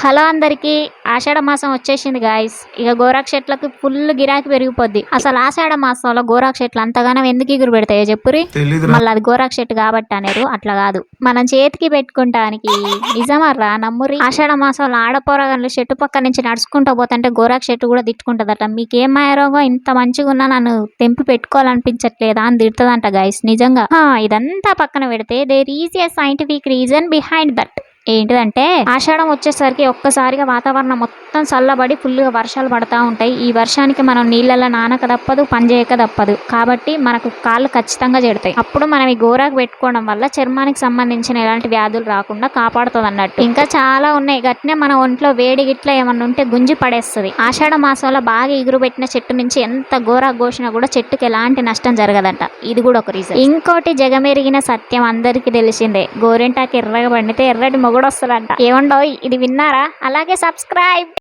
Hello అందరికి. ఆషాఢ మాసం వచ్చేసింది గాయస్ ఇక గోరాక్ చెట్లకు ఫుల్ గిరాకీ పెరిగిపోద్ది. అసలు ఆషాఢ మాసంలో గోరాక్ చెట్లు అంతగానో ఎందుకు ఎగురు పెడతాయో చెప్పురి? మళ్ళీ అది గోరాక్ చెట్టు కాబట్టి అనేరు అట్లా కాదు. మనం చేతికి పెట్టుకుంటానికి నిజమర్రా నమ్మురి? ఆషాఢ మాసంలో ఆడపోరగాళ్ళు చెట్టు పక్క నుంచి నడుచుకుంటూ పోతుంటే గోరాక్ చెట్టు కూడా తిట్టుకుంటదట. మీకేం మాయరోగం ఇంత మంచిగా ఉన్నా నన్ను తెంపి పెట్టుకోవాలనిపించట్లేదా అని తిడుతుందంట గాయస్ నిజంగా. ఇదంతా పక్కన పెడితే there is a scientific reason behind that ఏంటిదంటే ఆషాఢం వచ్చేసరికి ఒక్కసారిగా వాతావరణం మొత్తం చల్లబడి ఫుల్గా వర్షాలు పడతా ఉంటాయి. ఈ వర్షానికి మనం నీళ్ళల్లో నానక తప్పదు పనిచేయక తప్పదు కాబట్టి మనకు కాళ్ళు ఖచ్చితంగా చెడతాయి అప్పుడు మనం ఈ గోరాకు పెట్టుకోవడం వల్ల చర్మానికి సంబంధించిన ఎలాంటి వ్యాధులు రాకుండా కాపాడుతుంది అన్నట్టు ఇంకా చాలా ఉన్నాయి. గట్నే మన ఒంట్లో వేడి గిట్ల ఏమన్నా ఉంటే గుంజి పడేస్తుంది. ఆషాఢ మాసంలో బాగా ఎగురు పెట్టిన చెట్టు నుంచి ఎంత గోరాకు కోసినా కూడా చెట్టుకి ఎలాంటి నష్టం జరగదంట. ఇది కూడా ఒక రీజన్ ఇంకోటి జగమెరిగిన సత్యం అందరికీ తెలిసిందే. గోరింటాకి ఎర్రగా పండితే ఎర్రటి కూడా వస్తుందంట. ఏమండో ఇది విన్నారా? అలాగే సబ్స్క్రైబ్